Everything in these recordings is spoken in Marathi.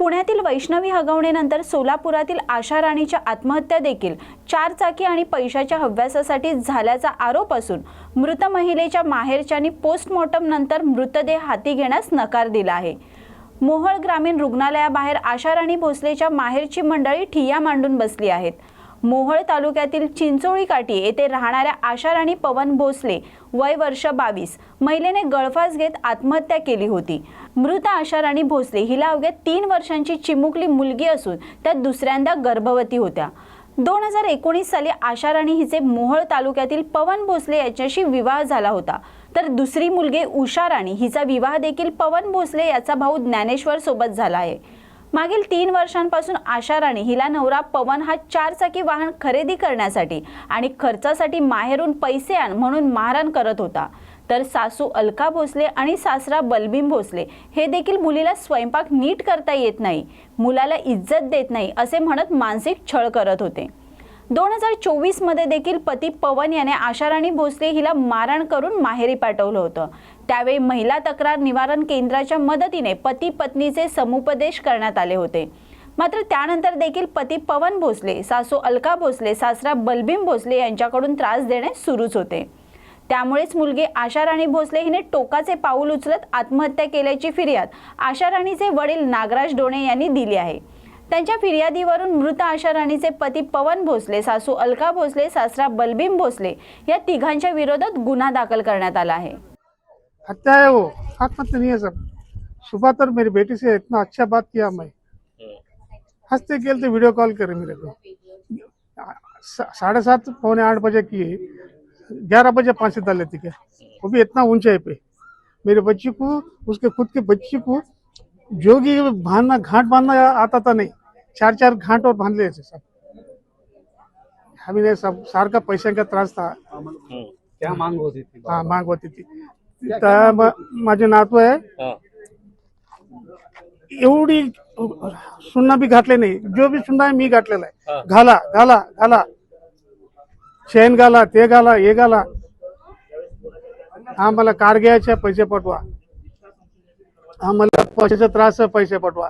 पुण्यातील वैष्णवी हगवणेनंतर सोलापुरातील आशा राणीच्या आत्महत्या देखील चार चाकी आणि पैशाच्या हव्यासासाठी झाल्याचा आरोप असून मृत महिलेच्या माहेरच्यानी पोस्टमॉर्टम नंतर मृतदेह हाती घेण्यास नकार दिला आहे. मोहोळ ग्रामीण रुग्णालयाबाहेर आशा राणी भोसलेच्या माहेरची मंडळी ठिय्या मांडून बसली आहेत. मोहोळ तालुक्यातील चिंचोळी काठी येथे राहणाऱ्या आशा राणी पवन भोसले वय वर्ष बावीस महिलेने गळफास घेत आत्महत्या केली होती. मृत आशा राणी भोसले हिला अवघ्या तीन वर्षांची चिमुकली मुलगी असून त्या दुसऱ्यांदा गर्भवती होत्या. दोन हजार एकोणीस साली आशा राणी हिचे मोहोळ तालुक्यातील पवन भोसले याच्याशी विवाह झाला होता. तर दुसरी मुलगी उषा राणी हिचा विवाह देखील पवन भोसले याचा भाऊ ज्ञानेश्वर सोबत झाला आहे. मागील तीन वर्षांपासून आशाराणी हिला नवरा पवन हा चारचाकी वाहन खरेदी करण्यासाठी आणि खर्चासाठी माहेरून पैसे आण म्हणून मारहाण करत होता. तर सासू अलका भोसले आणि सासरा बलबीम भोसले हे देखील मुलीला स्वयंपाक नीट करता येत नाही मुलाला इज्जत देत नाही असे म्हणत मानसिक छळ करत होते. दोन हजार चोवीसमध्ये देखील पती पवन याने आशाराणी भोसले हिला मारहाण करून माहेरी पाठवलं होतं. त्यावेळी महिला तक्रार निवारण केंद्राच्या मदतीने पती पत्नीचे समुपदेश करण्यात आले होते. मात्र त्यानंतर देखील पती पवन भोसले सासू अलका भोसले सासरा बलभीम भोसले यांच्याकडून त्रास देणे सुरूच होते. त्यामुळेच मुलगी आशा राणी भोसले हिने टोकाचे पाऊल उचलत आत्महत्या केल्याची फिर्याद आशा राणीचे वडील नागराज डोणे यांनी दिली आहे. त्यांच्या फिर्यादीवरून मृत आशा राणीचे पती पवन भोसले सासू अलका भोसले सासरा बलबीम भोसले या तिघांच्या विरोधात गुन्हा दाखल करण्यात आला आहे. हत्या है वो। आत्महत्या नहीं है सब। सुबह तर मेरी बेटी से इतना अच्छा बात किया मैं। हँसते खेलते वीडियो कॉल करे मेरे को। साढ़े सात पौने आठ बजे किए ग्यारह बजे पाँच से डाले थे क्या? वो भी इतना ऊंचाई पे। मेरे बच्ची को उसके खुद के बच्ची को जोगी बांधना घाट बांधना आता था नहीं। चार चार घाट और बाँध लेते थे सब। हमें सब सार का पैसे का त्रास था। क्या मांग होती थी? हाँ मांग होती ती म- माझे नातू आहे. हा. एवढी सुन्ना बी घातले नाही. जो बी सुन्ना आहे मी घातलेला हा. आहे घाला घाला घाला. चेन घाला ते घाला हे घाला. हा मला कार घ्यायचे पैसे पाठवा. हा मला पैशाचा त्रास आहे पैसे पाठवा.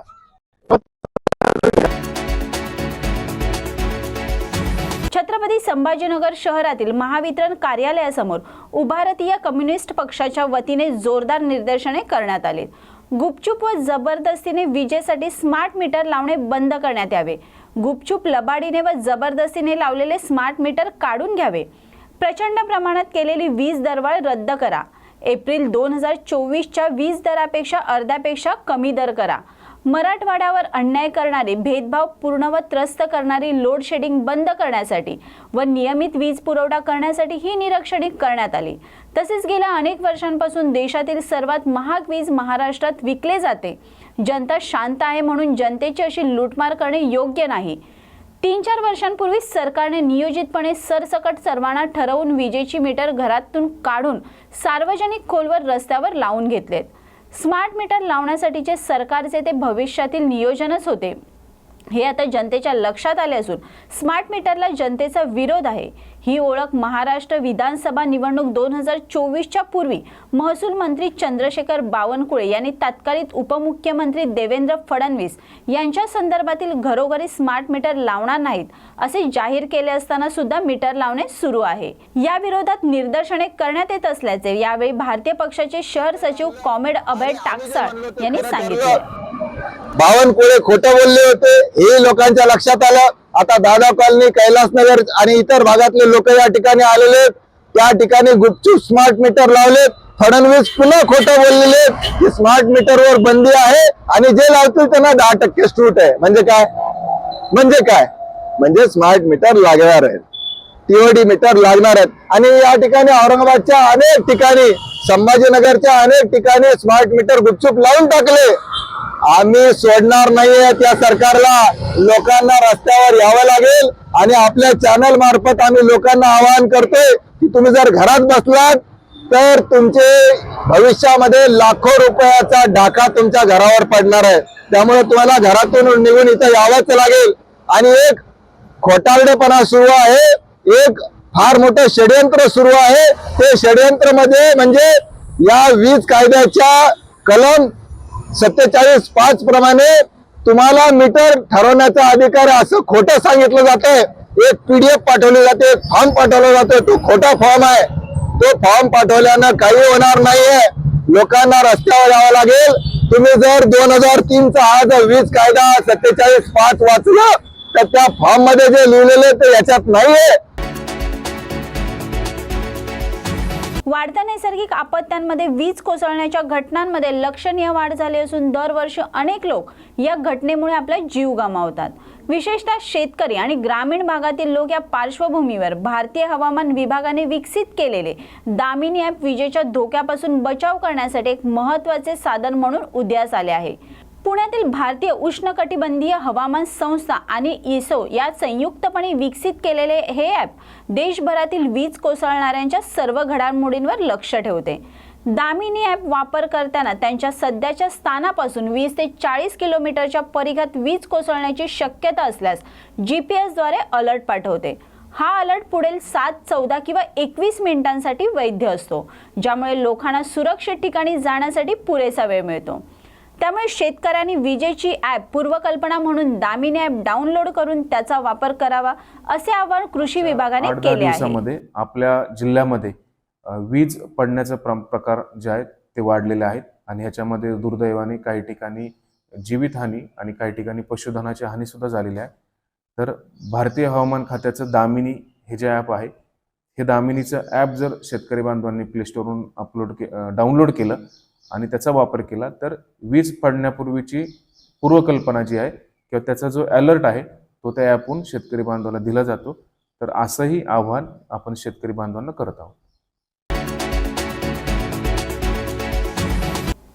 संभाजीनगर शहरातील महावितरण कार्यालयासमोर उभारतीय कम्युनिस्ट पक्षाच्या वतीने जोरदार निदर्शने करण्यात आली. गुपचूप व जबरदस्तीने विजेसाठी स्मार्ट मीटर लावणे बंद करण्यात यावे. गुपचूप लबाडीने व जबरदस्तीने लावलेले स्मार्ट मीटर काढून घ्यावे. प्रचंड प्रमाणात केलेली वीज दरवाढ रद्द करा. एप्रिल दोन हजार चोवीसच्या वीज दरापेक्षा अर्ध्यापेक्षा कमी दर करा. मराठवाड्यावर अन्याय करणारे भेदभाव पूर्ण व त्रस्त करणारी लोड शेडिंग बंद करण्यासाठी व नियमित वीज पुरवठा करण्यासाठी ही निरीक्षणे करण्यात आली. तसेच गेल्या अनेक वर्षांपासून देशातील सर्वात महाग वीज महाराष्ट्रात विकले जाते. जनता शांत आहे म्हणून जनतेची अशी लूटमार करणे योग्य नाही. तीन चार वर्षांपूर्वी सरकारने नियोजितपणे सरसकट सर्वांना ठरवून विजेची मीटर घरातून काढून सार्वजनिक खोलवर रस्त्यावर लावून घेतलेत. स्मार्ट मीटर लावण्यासाठीचे सरकारचे ते भविष्यातील नियोजनच होते. हे आता जनतेच्या लक्षात आले असून स्मार्ट मीटरला जनतेचा विरोध आहे. ही ओळख महाराष्ट्र विधानसभा निवडणूक दोन हजार चोवीसच्या पूर्वी महसूल मंत्री चंद्रशेखर बावनकुळे यांनी तात्कालिक उपमुख्यमंत्री देवेंद्र फडणवीस यांच्या संदर्भातील घरोघरी स्मार्ट मीटर लावणार नाहीत असे जाहीर केले असताना सुद्धा मीटर लावणे सुरू आहे. या विरोधात निदर्शने करण्यात येत असल्याचे यावेळी भारतीय पक्षाचे शहर सचिव कॉमेड अभय टाकसाळ यांनी सांगितले. बावनकुळे खोटं बोलले होते हे लोकांच्या लक्षात आलं. आता दादा कॉलनी कैलासनगर आणि इतर भागातले लोक या ठिकाणी आलेले आहेत. त्या ठिकाणी गुपचूप स्मार्ट मीटर लावलेत. फडणवीस पुन्हा खोटं बोललेले की स्मार्ट मीटरवर बंदी आहे आणि जे लावतील त्यांना दहा टक्के सूट आहे. म्हणजे काय? म्हणजे काय? म्हणजे स्मार्ट मीटर लागणार आहेत. टीओडी मीटर लागणार आहेत. आणि या ठिकाणी औरंगाबादच्या अनेक ठिकाणी संभाजीनगरच्या अनेक ठिकाणी स्मार्ट मीटर गुपचूप लावून टाकले. आम्ही सोडणार नाहीये त्या सरकारला. लोकांना रस्त्यावर यावं लागेल आणि आपल्या चॅनल मार्फत आम्ही लोकांना आवाहन करतोय की तुम्ही जर घरात बसलात तर तुमचे भविष्यामध्ये लाखो रुपयाचा डाका तुमच्या घरावर पडणार आहे. त्यामुळे तुम्हाला घरातून निघून इथं यावंच लागेल. आणि एक खोटारडेपणा सुरू आहे. एक फार मोठं षडयंत्र सुरू आहे. ते षडयंत्रमध्ये म्हणजे या वीज कायद्याच्या कलम सत्तेचाळीस पाच प्रमाणे तुम्हाला मीटर ठरवण्याचा अधिकार आहे. असं खोटं सांगितलं जातंय. एक पीडीएफ पाठवली जाते फॉर्म पाठवला जातो. तो खोटा फॉर्म आहे. तो फॉर्म पाठवल्यानं काही होणार नाहीये. लोकांना रस्त्यावर यावं लागेल. तुम्ही जर दोन हजार तीनचा हा जर वीज कायदा सत्तेचाळीस पाच वाचलं तर त्या फॉर्ममध्ये जे लिहिलेले ते याच्यात नाहीये. वाढत्या नैसर्गिक आपत्त्यांमध्ये वीज कोसळण्याच्या घटनांमध्ये लक्षणीय वाढ झाली असून दरवर्षी अनेक लोक या घटनेमुळे आपला जीव गमावतात. विशेषतः शेतकरी आणि ग्रामीण भागातील लोक या पार्श्वभूमीवर भारतीय हवामान विभागाने विकसित केलेले दामिनी ॲप विजेच्या धोक्यापासून बचाव करण्यासाठी एक महत्त्वाचे साधन म्हणून उदयास आले आहे. पुण्यातील भारतीय उष्णकटिबंधीय हवामान संस्था आणि इसो या संयुक्तपणे विकसित केलेले हे ॲप देशभरातील वीज कोसळणाऱ्यांच्या सर्व घडामोडींवर लक्ष ठेवते. दामिनी ॲप वापर करताना त्यांच्या सध्याच्या स्थानापासून वीस ते चाळीस किलोमीटरच्या परिघात वीज कोसळण्याची शक्यता असल्यास जी पी एसद्वारे अलर्ट पाठवते. हा अलर्ट पुढील सात चौदा किंवा एकवीस मिनिटांसाठी वैध असतो ज्यामुळे लोकांना सुरक्षित ठिकाणी जाण्यासाठी पुरेसा वेळ मिळतो. त्यामुळे शेतकऱ्यांनी विजेची ॲप पूर्वकल्पना म्हणून दामिनी ॲप डाउनलोड करून त्याचा वापर करावा असे आवाहन कृषी विभागाने केले आहे. आपल्या जिल्ह्यामध्ये वीज पडण्याचे प्र- प्रकार जे आहेत ते वाढलेले आहेत आणि ह्याच्यामध्ये दुर्दैवाने काही ठिकाणी जीवितहानी आणि काही ठिकाणी पशुधनाची हानी सुद्धा झालेली आहे. तर भारतीय हवामान खात्याचं दामिनी हे जे ॲप आहे हे दामिनीचं ॲप जर शेतकरी बांधवांनी प्ले स्टोरवरून अपलोड के डाउनलोड केलं आणि त्याचा वापर केला तर वीज पडण्यापूर्वीची पूर्वकल्पना जी आहे किंवा त्याचा जो अलर्ट आहे तो त्या ॲपहून शेतकरी बांधवाला दिला जातो. तर असंही आव्हान आपण शेतकरी बांधवांना करत आहोत.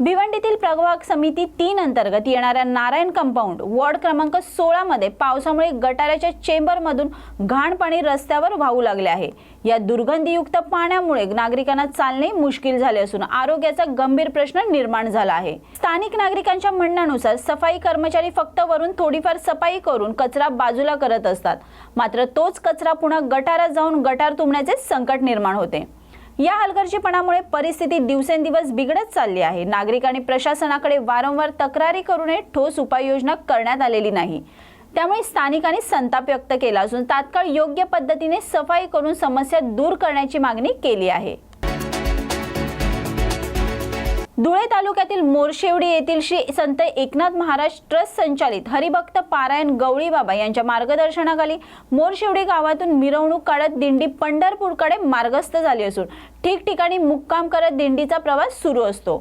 भिवंडीतील प्रभाग समिती तीन अंतर्गत येणाऱ्या नारायण कंपाऊंड वॉर्ड क्रमांक सोळामध्ये पावसामुळे गटाराच्या चेंबरमधून घाण पाणी रस्त्यावर वाहू लागले आहे. या दुर्गंधीयुक्त पाण्यामुळे नागरिकांना चालणे मुश्किल झाले असून आरोग्याचा गंभीर प्रश्न निर्माण झाला आहे. स्थानिक नागरिकांच्या म्हणण्यानुसार सफाई कर्मचारी फक्त वरून थोडीफार सफाई करून कचरा बाजूला करत असतात. मात्र तोच कचरा पुन्हा गटारात जाऊन गटार तुंबण्याचे संकट निर्माण होते. या हलगर्जीपणामुळे परिस्थिती दिवसेंदिवस बिघडत चालली आहे. नागरिकांनी प्रशासनाकडे वारंवार तक्रारी करूनही ठोस उपाययोजना करण्यात आलेली नाही. त्यामुळे स्थानिकांनी संताप व्यक्त केला असून तात्काळ योग्य पद्धतीने सफाई करून समस्या दूर करण्याची मागणी केली आहे. धुळे तालुक्यातील मोरशेवडी येथील श्री संत एकनाथ महाराज ट्रस्ट संचालित हरिभक्त पारायण गवळी बाबा यांच्या मार्गदर्शनाखाली मोरशेवडी गावातून मिरवणूक काढत दिंडी पंढरपूरकडे मार्गस्थ झाली असून ठिकठिकाणी मुक्काम करत दिंडीचा प्रवास सुरू असतो.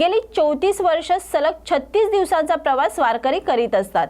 गेली चौतीस वर्ष सलग छत्तीस दिवसांचा प्रवास वारकरी करीत असतात.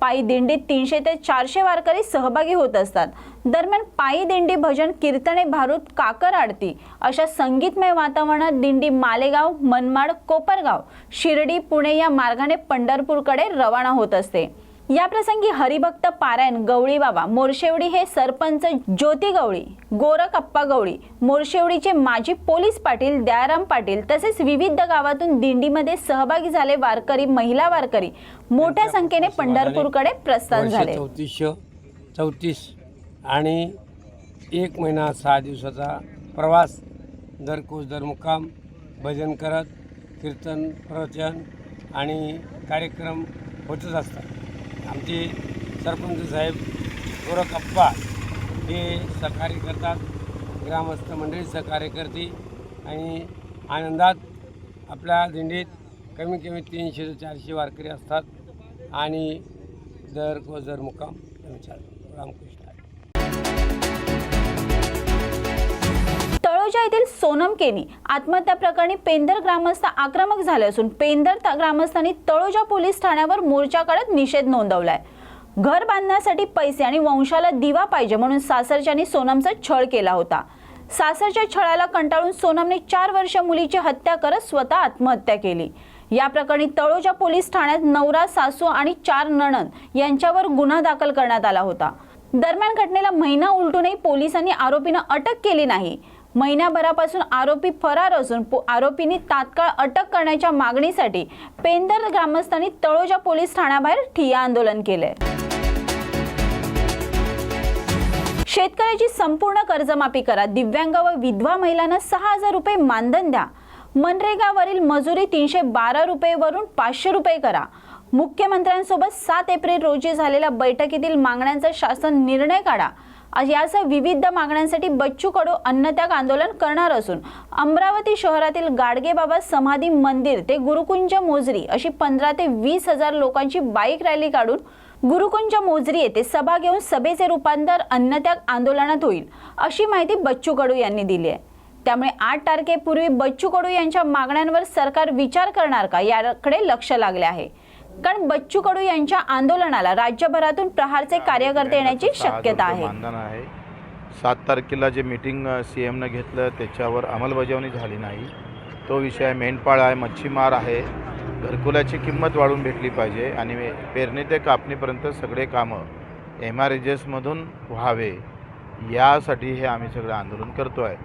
पायी दिंडीत तीनशे ते चारशे वारकरी सहभागी होत असतात. दरम्यान पायी दिंडी भजन कीर्तने भारूत काकर आरती अशा संगीतमय वातावरणात दिंडी मालेगाव मनमाड कोपरगाव शिर्डी पुणे या मार्गाने पंढरपूरकडे रवाना होत असते. या प्रसंगी हरिभक्त पारायण गवळी बाबा मोरशेवडी हे सरपंच ज्योती गवळी गोरखप्पा गवळी मोरशेवडीचे माजी पोलीस पाटील दयाराम पाटील तसेच विविध गावातून दिंडीमध्ये सहभागी झाले वारकरी महिला वारकरी मोठ्या संख्येने पंढरपूरकडे प्रस्थान झाले. चौतीसशे चौतीस आणि एक महिना सहा दिवसाचा प्रवास दरकोस दर मुक्काम भजन करत कीर्तन प्रवचन आणि कार्यक्रम होतच असतात. आमचे सरपंच साहेब गोरखप्पा हे सहकार्य करतात ग्रामस्थ मंडळी सहकार्य करते आणि आनंदात आपल्या दिंडीत कमी कमी तीनशे ते चारशे वारकरी असतात आणि दर कोस दर मुक्काम चालतो रामकृष्ण. तळोजा येथील सोनम केनी आत्महत्या प्रकरणी पेंदर ग्रामस्थ आक्रमक झाले असून पेंदर ग्रामस्थांनी तळोजा पोलीस ठाण्यावर मोर्चा काढत निषेध नोंदवलाय. घर बांधण्यासाठी पैसे आणि वंशाला दिवा पाहिजे म्हणून सासरच्यानी सोनमचा छळ केला होता. सासरच्या छळाला कंटाळून सोनमने चार वर्ष मुलीची हत्या करत स्वतः आत्महत्या केली. या प्रकरणी तळोजा पोलीस ठाण्यात नवरा सासू आणि चार नणंद यांच्यावर गुन्हा दाखल करण्यात आला होता. दरम्यान घटनेला महिना उलटूनही पोलिसांनी आरोपींना अटक केली नाही. महिन्याभरापासून आरोपी फरार असून आरोपींनी तात्काळ अटक करण्याच्या मागणीसाठी पेंदर ग्रामस्थांनी तळोजा पोलीस ठाण्याबाहेर ठिय्या आंदोलन केले. शेतकऱ्याची संपूर्ण कर्जमाफी करा दिव्यांग व विधवा महिलांना सहा हजार रुपये मानधन द्या. मनरेगावरील मजुरी तीनशे बारा रुपयेवरून पाचशे रुपये करा. मुख्यमंत्र्यांसोबत सात एप्रिल रोजी झालेल्या बैठकीतील मागण्यांचा शासन निर्णय काढा. यासह विविध मागण्यांसाठी बच्चू कडू अन्नत्याग आंदोलन करणार असून अमरावती शहरातील गाडगेबाबा समाधी मंदिर ते गुरुकुंज मोजरी अशी पंधरा ते वीस हजार लोकांची बाईक रॅली काढून गुरुकुंज मोजरी येथे सभा घेऊन सभेचे रूपांतर अन्नत्याग आंदोलनात होईल अशी माहिती बच्चू कडू यांनी दिली आहे. त्यामुळे आठ तारखेपूर्वी बच्चू कडू यांच्या मागण्यांवर सरकार विचार करणार का याकडे लक्ष लागले आहे. कारण बच्चू कडू यांच्या आंदोलनाला राज्यभरातून प्रहारचे कार्यकर्ते येण्याची शक्यता आहे. सात तारखेला जे मीटिंग सी एमनं घेतलं त्याच्यावर अंमलबजावणी झाली नाही. तो विषय मेंढपाळ आहे मच्छीमार आहे. घरकुलाची किंमत वाढून भेटली पाहिजे आणि पेरणी ते कापणीपर्यंत सगळे कामं एम आर एजेसमधून व्हावे. यासाठी हे आम्ही सगळं आंदोलन करतो आहे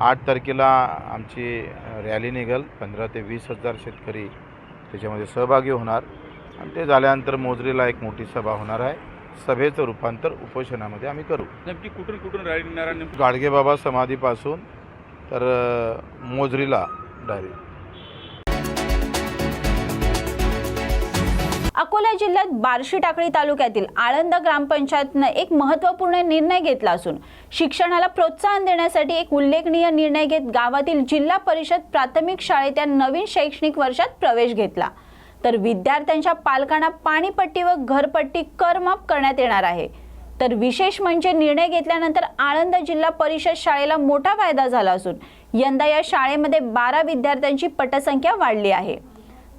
आठ तारखेला आमची रॅली निघल. पंधरा ते वीस हजार शेतकरी त्याच्यामध्ये सहभागी होणार. आणि ते झाल्यानंतर मोजरीला एक मोठी सभा होणार आहे. सभेचं रूपांतर उपोषणामध्ये आम्ही करू. नेमकी कुठून कुठून रॅली निघणार आणि नेमकी गाडगेबाबा समाधीपासून तर मोजरीला डायरेक्ट अकोला जिल्ह्यात बार्शी टाकळी तालुक्यातील आळंद ग्रामपंचायतनं एक महत्त्वपूर्ण निर्णय घेतला असून शिक्षणाला प्रोत्साहन देण्यासाठी एक उल्लेखनीय निर्णय घेत गावातील जिल्हा परिषद प्राथमिक शाळेत या नवीन शैक्षणिक वर्षात प्रवेश घेतला. तर विद्यार्थ्यांच्या पालकांना पाणीपट्टी व घरपट्टी करमाफ करण्यात येणार आहे. तर विशेष म्हणजे निर्णय घेतल्यानंतर आळंद जिल्हा परिषद शाळेला मोठा फायदा झाला असून यंदा या शाळेमध्ये बारा विद्यार्थ्यांची पटसंख्या वाढली आहे.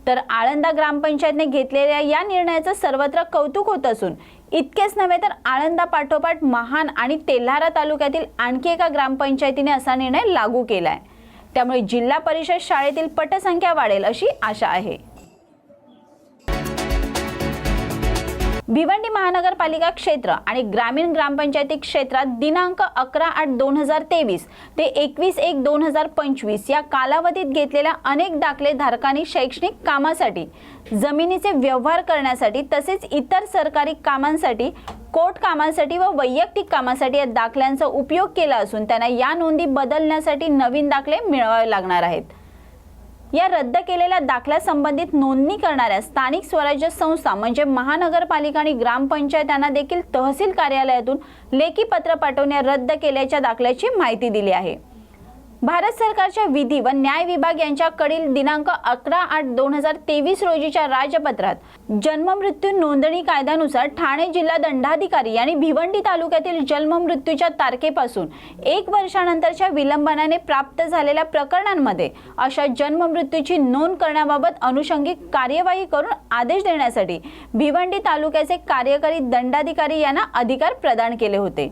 तर आळंदा ग्रामपंचायतने घेतलेल्या या निर्णयाचं सर्वत्र कौतुक होत असून इतकेच नव्हे तर आळंदा पाठोपाठ महान आणि तेल्हारा तालुक्यातील आणखी एका ग्रामपंचायतीने असा निर्णय लागू केला आहे त्यामुळे जिल्हा परिषद शाळेतील पटसंख्या वाढेल अशी आशा आहे. भिवंडी महानगरपालिका क्षेत्र आणि ग्रामीण ग्रामपंचायती क्षेत्रात दिनांक अकरा आठ दोन हजार तेवीस ते एकवीस एक दोन हजार पंचवीस या कालावधीत घेतलेल्या अनेक दाखले धारकांनी शैक्षणिक कामासाठी जमिनीचे व्यवहार करण्यासाठी तसेच इतर सरकारी कामांसाठी कोर्ट कामांसाठी व वैयक्तिक कामासाठी या दाखल्यांचा उपयोग केला असून त्यांना या नोंदी बदलण्यासाठी नवीन दाखले मिळवावे लागणार आहेत. या रद्द केलेल्या दाखल्या संबंधित नोंदणी करणाऱ्या स्थानिक स्वराज्य संस्था म्हणजे महानगरपालिका आणि ग्रामपंचायत यांना देखील तहसील कार्यालयातून लेखी पत्र पाठवण्या रद्द केल्याच्या दाखल्याची माहिती दिली आहे. भारत सरकारच्या विधी व न्याय विभाग यांच्याकडील दिनांक अकरा आठ दोन हजार तेवीस रोजीच्या राजपत्रात जन्ममृत्यू नोंदणी कायद्यानुसार ठाणे जिल्हा दंडाधिकारी यांनी भिवंडी तालुक्यातील जन्ममृत्यूच्या तारखेपासून एक वर्षानंतरच्या विलंबनाने प्राप्त झालेल्या प्रकरणांमध्ये अशा जन्ममृत्यूची नोंद करण्याबाबत अनुषंगिक कार्यवाही करून आदेश देण्यासाठी भिवंडी तालुक्याचे कार्यकारी दंडाधिकारी यांना अधिकार प्रदान केले होते.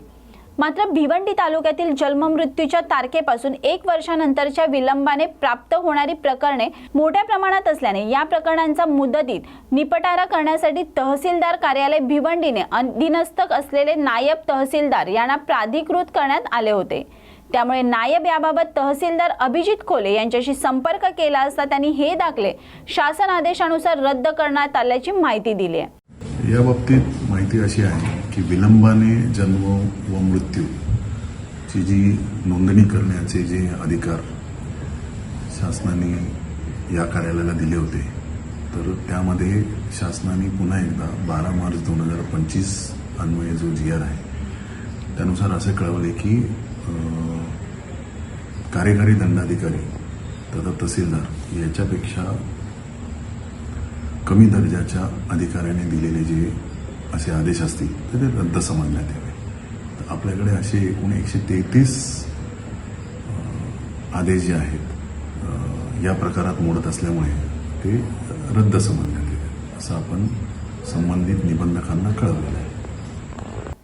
मात्र भिवंडी तालुक्यातील जन्ममृत्यूच्या तारखेपासून एक वर्षानंतरच्या विलंबाने प्राप्त होणारी प्रकरणे मोठ्या प्रमाणात असल्याने या प्रकरणांचा मुदतीत निपटारा करण्यासाठी तहसीलदार कार्यालय भिवंडीने अधीनस्थक असलेले नायब तहसीलदार यांना प्राधिकृत करण्यात आले होते. त्यामुळे नायब याबाबत तहसीलदार अभिजित खोले यांच्याशी संपर्क केला असता त्यांनी हे दाखले. शासन आदेशानुसार रद्द करण्यात आल्याची माहिती दिली आहे. या बाबतीत माहिती अशी आहे की विलंबाने जन्म व मृत्यू ची जी नोंदणी करण्याचे जे अधिकार शासनाने या कार्यालयाला दिले होते तर त्यामध्ये शासनाने पुन्हा एकदा बारा मार्च दोन हजार पंचवीस अन्वये जो जी आर आहे त्यानुसार असे कळवले की कार्यकारी दंडाधिकारी तथा तहसीलदार याच्यापेक्षा कमी दर्जाच्या अधिकाऱ्याने दिलेले जे असे आदेश असतील तर ते रद्द समजण्यात यावे. तर आपल्याकडे असे एकूण एकशे तेहतीस आदेश जे आहेत या प्रकारात मोडत असल्यामुळे ते रद्द समजण्यात येते असं आपण संबंधित निबंधकांना कळवलेलं आहे.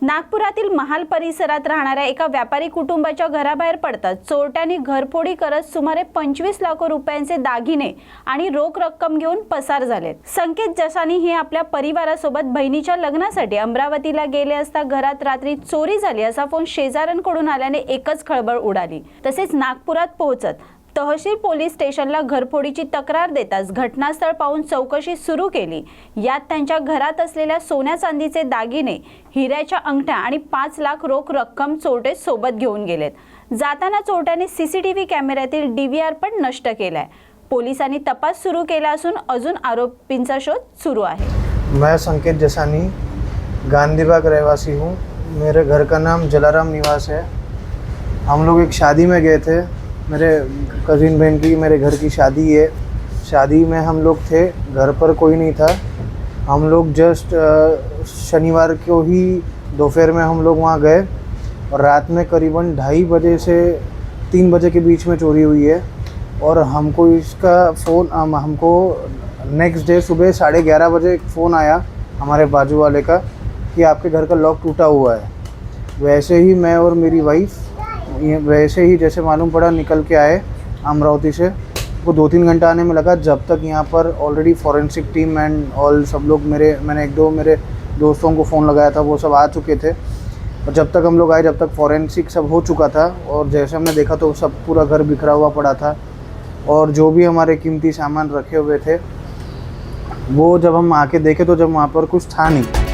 नागपुरातील महाल परिसरात राहणाऱ्या एका व्यापारी कुटुंबाच्या घराबाहेर पडतात. चोरट्यांनी घरफोडी करत सुमारे पंचवीस लाख रुपयांचे दागिने आणि रोख रक्कम घेऊन पसार झालेत. संकेत जसानी हे आपल्या परिवारासोबत बहिणीच्या लग्नासाठी अमरावतीला गेले असता घरात रात्री चोरी झाली असा फोन शेजाऱ्यांकडून आल्याने एकच खळबळ उडाली. तसेच नागपुरात पोहोचत तहसील पोलीस स्टेशनला घरफोडीची तक्रार देताच घटनास्थळ पाहून चौकशी सुरू केली. यात त्यांच्या घरात असलेल्या सोन्या चांदीचे दागिने हिऱ्याच्या अंगठ्या आणि पाच लाख रोख रक्कम चोरटे सोबत घेऊन गेलेत. जाताना चोरट्याने सीसीटीव्ही कॅमेऱ्यातील डीव्हीआर पण नष्ट केलाय. पोलिसांनी तपास सुरू केला असून अजून आरोपींचा शोध सुरू आहे. मैं संकेत जसानी गांधीबाग रहवासी हूँ. मेरे घर का नाम जलाराम निवास है। हम लोग एक शादी में गए थे। मेरे कज़िन बहन की, मेरे घर की शादी है। शादी में हम लोग थे, घर पर कोई नहीं था। हम लोग जस्ट शनिवार को ही दोपहर में हम लोग वहाँ गए और रात में करीबन ढाई बजे से तीन बजे के बीच में चोरी हुई है और हमको इसका फ़ोन हम, हमको नेक्स्ट डे सुबह साढ़े ग्यारह बजे एक फ़ोन आया हमारे बाजू वाले का कि आपके घर का लॉक टूटा हुआ है। वैसे ही मैं और मेरी वाइफ वैसे ही जैसे मालूम पड़ा निकल के आए अमरावती से। वो दो तीन घंटा आने में लगा जब तक यहाँ पर already forensic team and all सब लोग मेरे, मैंने एक दो मेरे दोस्तों को फ़ोन लगाया था, वो सब आ चुके थे। और जब तक हम लोग आए, जब तक फॉरेंसिक सब हो चुका था और जैसे हमने देखा तो सब पूरा घर बिखरा हुआ पड़ा था। और जो भी हमारे कीमती सामान रखे हुए थे, वो जब हम आके देखे तो जब वहाँ पर कुछ था नहीं।